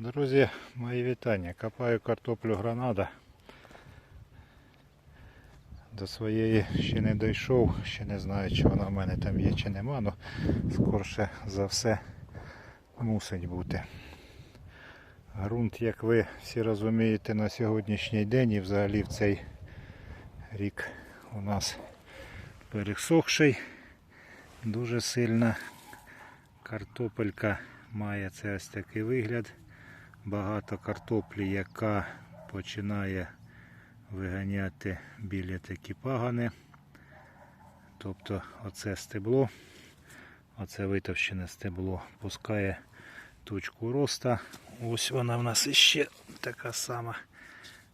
Друзі, мої вітання. Копаю картоплю гранада. До своєї ще не дійшов, ще не знаю, чи вона в мене там є чи нема, але скорше за все мусить бути. Грунт, як ви всі розумієте, на сьогоднішній день і взагалі в цей рік у нас пересохший дуже сильно. Картопелька має це ось такий вигляд. Багато картоплі, яка починає виганяти біля такі пагани. Тобто оце стебло, оце витовщене стебло пускає точку роста. Ось вона в нас іще така сама.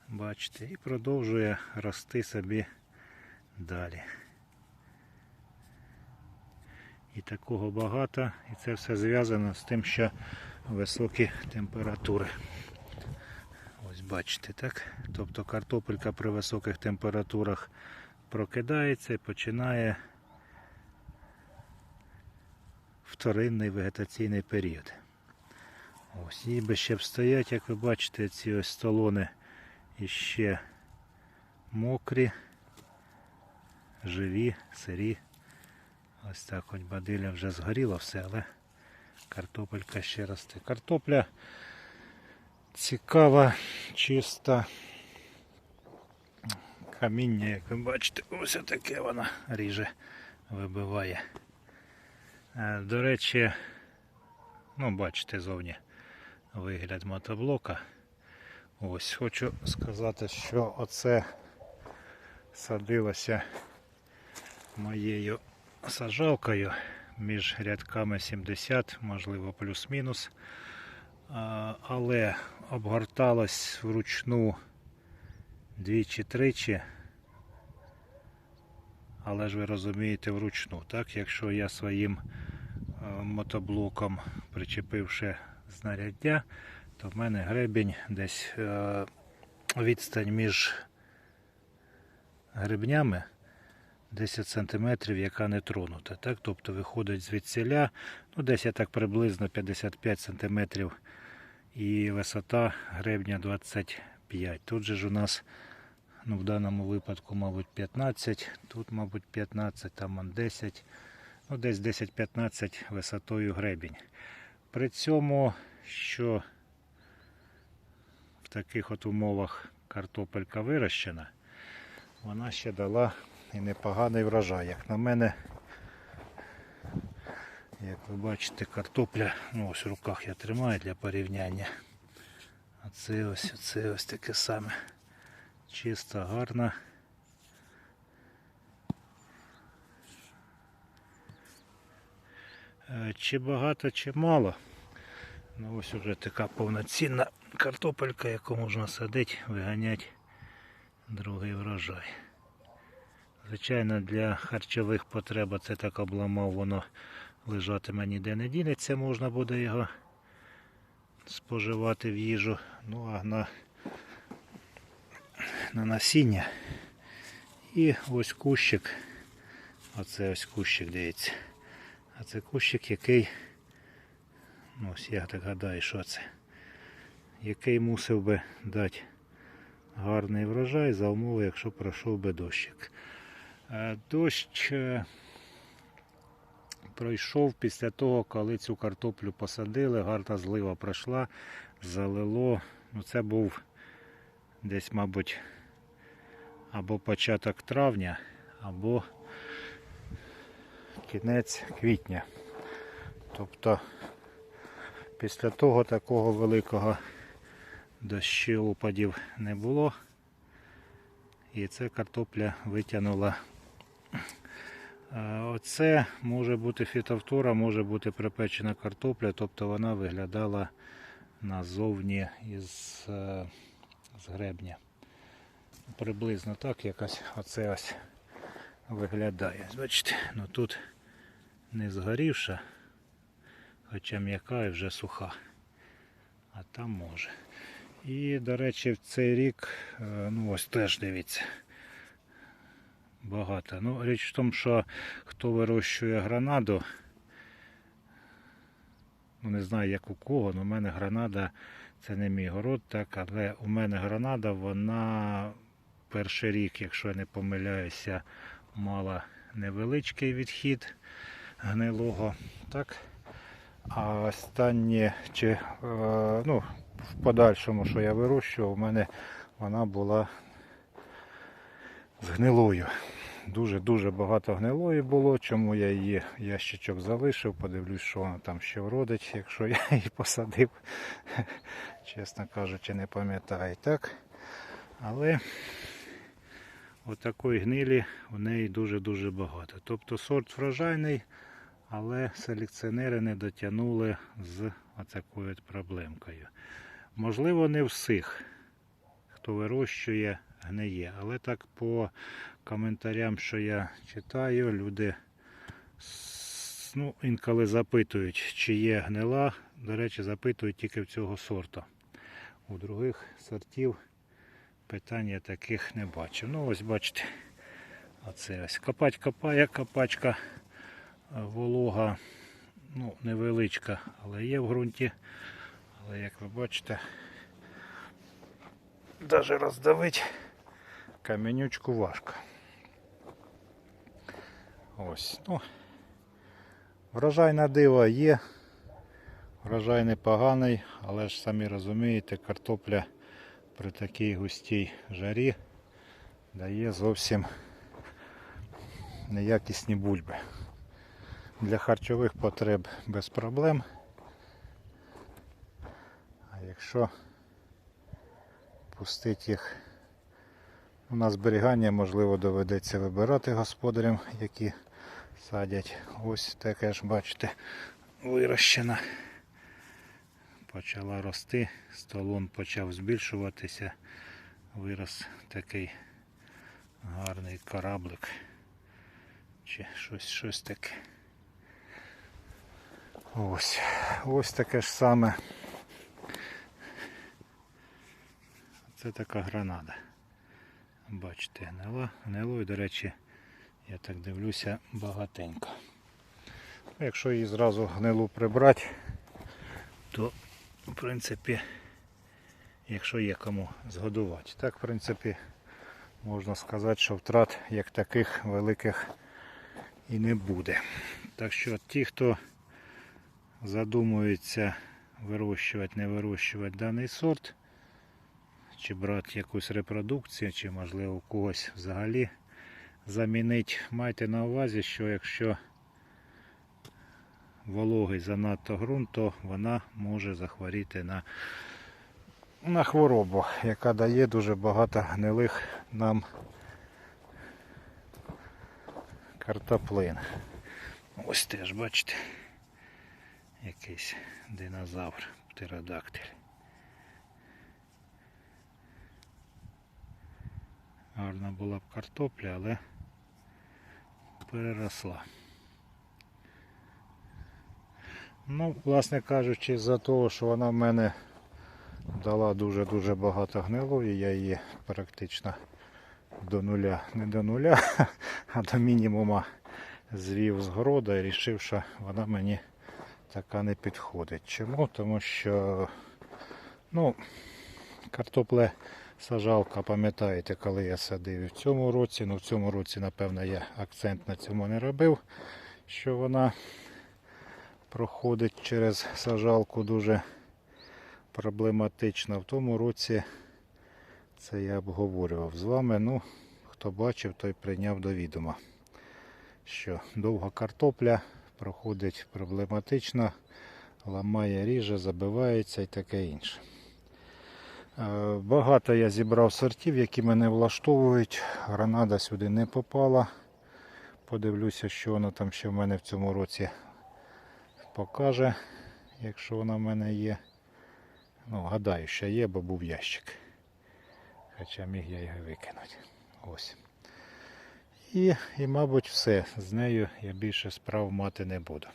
Бачите, і продовжує рости собі далі. І такого багато, і це все зв'язано з тим, що високі температури. Ось бачите, так? Тобто картопелька при високих температурах прокидається і починає вторинний вегетаційний період. Ось, їй би ще б стоять, як ви бачите, ці ось столони іще мокрі, живі, сирі. Ось так хоч бадиля вже згоріло все, але картопелька ще росте. Картопля цікава, чиста. Каміння, як ви бачите, ось таке вона ріже, вибиває. Е, До речі, ну бачите зовні вигляд мотоблока. Ось хочу сказати, що оце садилося моєю сажалкою між рядками 70, можливо, плюс-мінус. Але обгорталось вручну двічі-тричі. Але ж ви розумієте вручну, так? Якщо я своїм е, мотоблоком причепивши знаряддя, то в мене гребінь десь е, відстань між гребнями 10 см, яка не тронута. Так? Тобто виходить звідсіля, ну десь я так приблизно 55 см і висота гребня 25 Тут же ж у нас ну, в даному випадку, мабуть, 15, тут, мабуть, 15, там 10, ну десь 10-15 висотою гребінь. При цьому, що в таких от умовах картопелька вирощена, вона ще дала і непоганий врожай. Як на мене, як ви бачите, картопля, ну ось в руках я тримаю для порівняння. А це ось, це ось таке саме. Чиста, гарна. Е, Чи багато, чи мало. Ну ось уже така повноцінна картопелька, яку можна садити, виганяти другий врожай. Звичайно, для харчових потреб це так обламав, воно лежатиме ніде не дінеться, можна буде його споживати в їжу. Ну а на, на насіння. І ось кущик. Оце ось кущик, дивіться. А це кущик, який, ну ось я так гадаю, що це, який мусив би дати гарний врожай за умови, якщо пройшов би дощик. Е, Дощ е, пройшов після того, коли цю картоплю посадили, гарна злива пройшла, залило. Ну, це був десь, мабуть, або початок травня, або кінець квітня. Тобто після того такого великого дощу опадів не було. І це картопля витягнула. Е, Оце може бути фітовтора, може бути припечена картопля, тобто вона виглядала назовні із е, з гребня. Приблизно так якось оце ось виглядає. Бачите, ну тут не згорівша, хоча м'яка і вже суха. А там може. І, до речі, в цей рік, е, ну ось теж дивіться, багато. Ну, річ в тому, що хто вирощує гранаду, Ну не знаю як у кого, але у мене гранада це не мій город, так, але у мене гранада, вона перший рік, якщо я не помиляюся, мала невеличкий відхід гнилого. Так. А останнє, чи, е, ну, в подальшому, що я вирощував, у мене вона була з гнилою. Дуже-дуже багато гнилої було, чому я її ящичок залишив, подивлюсь, що вона там ще вродить, якщо я її посадив, чесно кажучи, не пам'ятаю так. Але отакої гнилі у неї дуже-дуже багато. Тобто сорт врожайний, але селекціонери не дотягнули з отакою проблемкою. Можливо, не всіх, хто вирощує, гниє. Але так по коментарям, що я читаю, люди ну, інколи запитують, чи є гнила. До речі, запитують тільки в цього сорту. У других сортів питань я таких не бачив. Ну ось бачите, оце ось копать копає, копачка е, волога, ну, невеличка, але є в ґрунті. Але як ви бачите, навіть роздавити каменючку важко. Ось, ну, врожай на диво є. Врожай непоганий, але ж самі розумієте, картопля при такій густій жарі дає зовсім неякісні бульби. Для харчових потреб без проблем. А якщо пустити їх Ну, на зберігання, можливо, доведеться вибирати господарям, які садять. Ось таке ж, бачите, вирощена. Почала рости, столон почав збільшуватися. Вирос такий гарний кораблик. Чи щось, щось таке. Ось. Ось таке ж саме. Це така гранада. Бачите, гнила, гнилої, до речі, я так дивлюся, багатенько. Ну, Якщо її зразу гнилу прибрати, то в принципі, якщо є кому згодувати. Так, в принципі, можна сказати, що втрат як таких великих і не буде. Так що ті, хто задумується вирощувати, не вирощувати даний сорт, чи брати якусь репродукцію, чи можливо когось взагалі замінити. Майте на увазі, що якщо вологий занадто ґрунт, то вона може захворіти на, на хворобу, яка дає дуже багато гнилих нам картоплин. Ось теж бачите, якийсь динозавр, птеродактиль. Гарна була б картопля, але переросла. Ну, власне кажучи, за того, що вона в мене дала дуже-дуже багато гнилої, я її практично до нуля, не до нуля, а до мінімума звів з города і вирішив, що вона мені така не підходить. Чому? Тому що ну, картопле сажалка, пам'ятаєте, коли я садив в цьому році, ну в цьому році, напевно, я акцент на цьому не робив, що вона проходить через сажалку дуже проблематично. В тому році це я обговорював з вами. Ну, хто бачив, той прийняв до відома, що довга картопля проходить проблематично, ламає ріже, забивається і таке інше. Е, Багато я зібрав сортів, які мене влаштовують. Гранада сюди не попала. Подивлюся, що вона там ще в мене в цьому році покаже, якщо вона в мене є. Ну, гадаю, що є, бо був ящик. Хоча міг я його викинути. Ось. І, і, мабуть, все. З нею я більше справ мати не буду.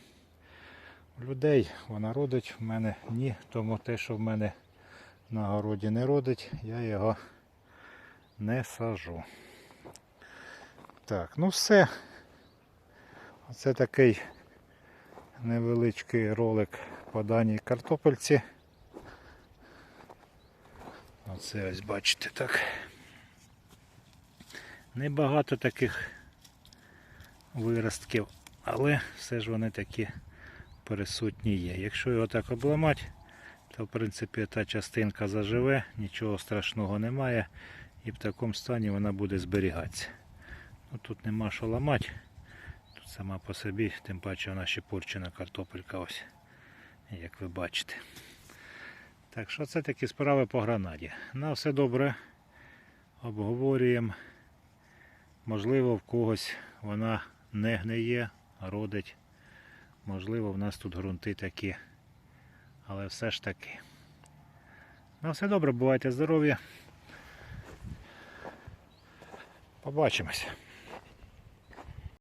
Людей вона родить, в мене ні, тому те, що в мене на городі не родить, я його не сажу. Так, ну все. Оце такий невеличкий ролик по даній картопельці. Оце ось бачите так. Небагато таких виростків, але все ж вони такі присутні є. Якщо його так обламати, то в принципі та частинка заживе, нічого страшного немає і в такому стані вона буде зберігатися. Ну, тут нема що ламати. Тут сама по собі, тим паче вона ще порчена картопелька ось, як ви бачите. Так що це такі справи по гранаді. На все добре. Обговорюємо. Можливо, в когось вона не гниє, родить. Можливо, в нас тут ґрунти такі. Але все ж таки. На все добре, бувайте здорові. Побачимось.